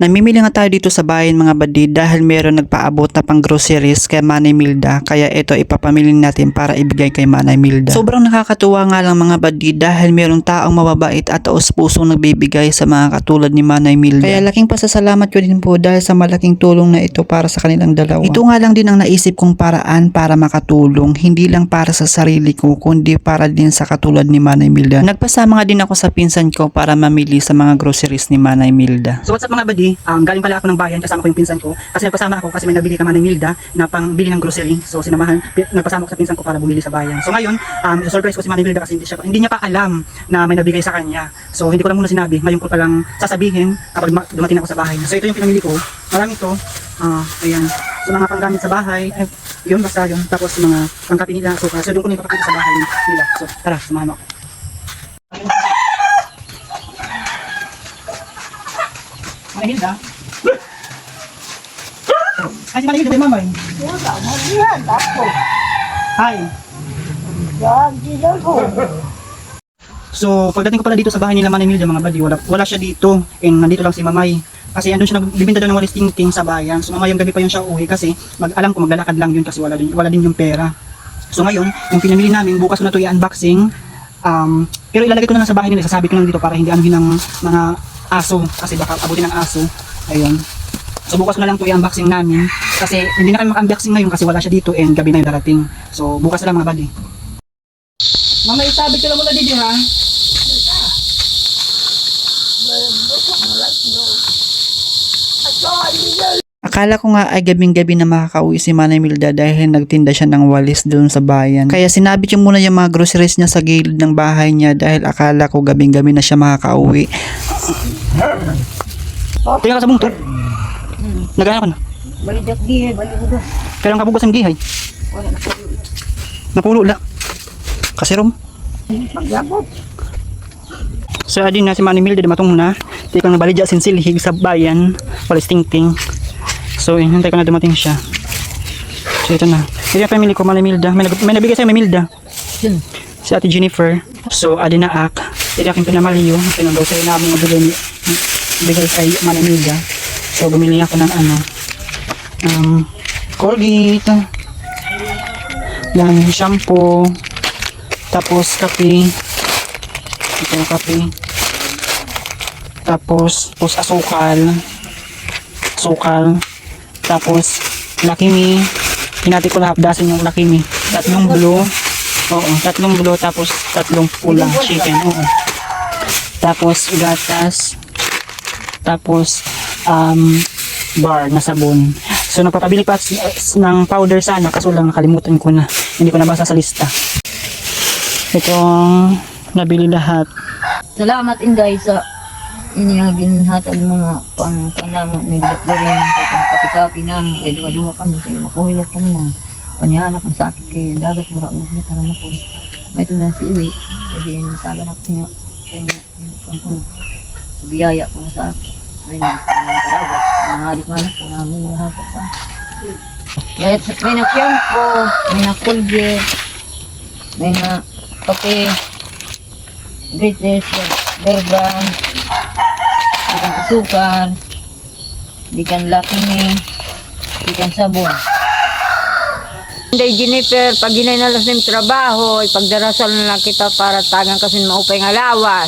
Namimili nga tayo dito sa bayan mga badi dahil meron nagpaabot na pang groceries kay Manay Milda kaya ito ipapamili natin para ibigay kay Manay Milda. Sobrang nakakatuwa nga lang mga badi dahil merong taong mababait at taos pusong nagbibigay sa mga katulad ni Manay Milda. Kaya laking pasasalamat ko din po dahil sa malaking tulong na ito para sa kanilang dalawa. Ito nga lang din ang naisip kong paraan para makatulong hindi lang para sa sarili ko kundi para din sa katulad ni Manay Milda. Nagpasama nga din ako sa pinsan ko para mamili sa mga groceries ni Manay Milda. So what's up mga buddy? Um, galing pala ako ng bayan kasama ko yung pinsan ko. Kasi nagpasama ako kasi may nabili ka man ng Milda na pang bili ng grocery. So sinamahan, nagpasama ko sa pinsan ko para bumili sa bayan. So ngayon, um, surprise ko si Manny Milda kasi hindi, siya, hindi niya pa alam na may nabigay sa kanya. So hindi ko lang muna sinabi. Ngayon ko palang sasabihin kapag duma- dumating ako sa bahay. So ito yung pinamili ko. Marami to. Ah, ayan. So mga panggamit sa bahay. Eh, yun basta yun. Tapos mga pangkapi nila. So, so doon ko nila papakita sa bahay nila. So tara, samahan mo ako. Manny Milda. Ay, si Manny Milda, mamay. Yan, ako. Hi. Yan. So, pagdating ko pala dito sa bahay nila Manay Milda, mga buddy, wala, wala siya dito. And nandito lang si Mamay. Kasi andun siya nagbibinta daw ng walis tingting sa bayan. So, mamayang gabi pa yun siya uwi kasi mag, alam ko maglalakad lang yun kasi wala din, wala din yung pera. So, ngayon, yung pinamili namin, bukas ko na ito i-unboxing. Um, pero ilalagay ko na lang sa bahay nila, isasabi ko lang dito para hindi anuhin ng mga aso. Kasi baka abutin ng aso. Ayun. So bukas na lang ito i-unboxing namin kasi hindi na kami maka-unboxing ngayon kasi wala siya dito and gabi na yung darating. So bukas na lang mga buddy. Mama, isabi ko lang muna dito ha. Akala ko nga ay gabing-gabi na makakauwi si Manay Milda dahil nagtinda siya ng walis doon sa bayan. Kaya sinabi ko muna yung mga groceries niya sa gilid ng bahay niya dahil akala ko gabing-gabi na siya makakauwi. Tingnan ka sa bungtod. Nagana ka na. Balidak diyan, balidak. Pero ang kabugas ng gihay. Napulo lang. Kasi rom. Pagyabot. So adin na si Manny Milde matong na. Ko nabalidya sinsilhig sa bayan. Walis tingting. So hinantay ko na dumating siya. So ito na. Ito yung family ko, Manny Milda. May, nag- may nabigay sa'yo, may Milda. Yun. Si Ate Jennifer. So adin na ak. Ito aking pinamaliyo. Pinagaw sa'yo namin mabili ni bigay kay Manny Milda. So bumili ako ng ano. Um, Colgate. Yan, shampoo. Tapos kape. Ito yung kape. Tapos, tapos asukal. Asukal. Tapos, lakimi. Hinati ko lahat dasin yung lakimi. Tatlong blue. Oo, tatlong blue. Tapos, tatlong pula. Chicken. Oo. Tapos, gatas. Tapos, um, bar na sabon. So, nagpapabili pa ng powder sana. Kaso lang nakalimutan ko na. Hindi ko nabasa sa lista. Itong nabili lahat. Salamat inday sa inyagin hatag mga pang kanamo ni Dr. sa kapikapi namin kay duwa-duwa kami kay makuhilat kami na panyahanap ang sakit kay dagat mura mo na tara na po. May ito na si Iwi kasi yung saga na niya kaya yung biyaya ko na sa akin. Ay nagkaragat nahalik man ako namin nahalik sa kaya may na shampoo may na colgate may na kape British, Berban, ikan asukal, ikan lakini, ikan sabon. Hindi, Jennifer, pag ginay na lang trabaho, ipagdarasal na lang kita para tagang kasi maupay nga lawas.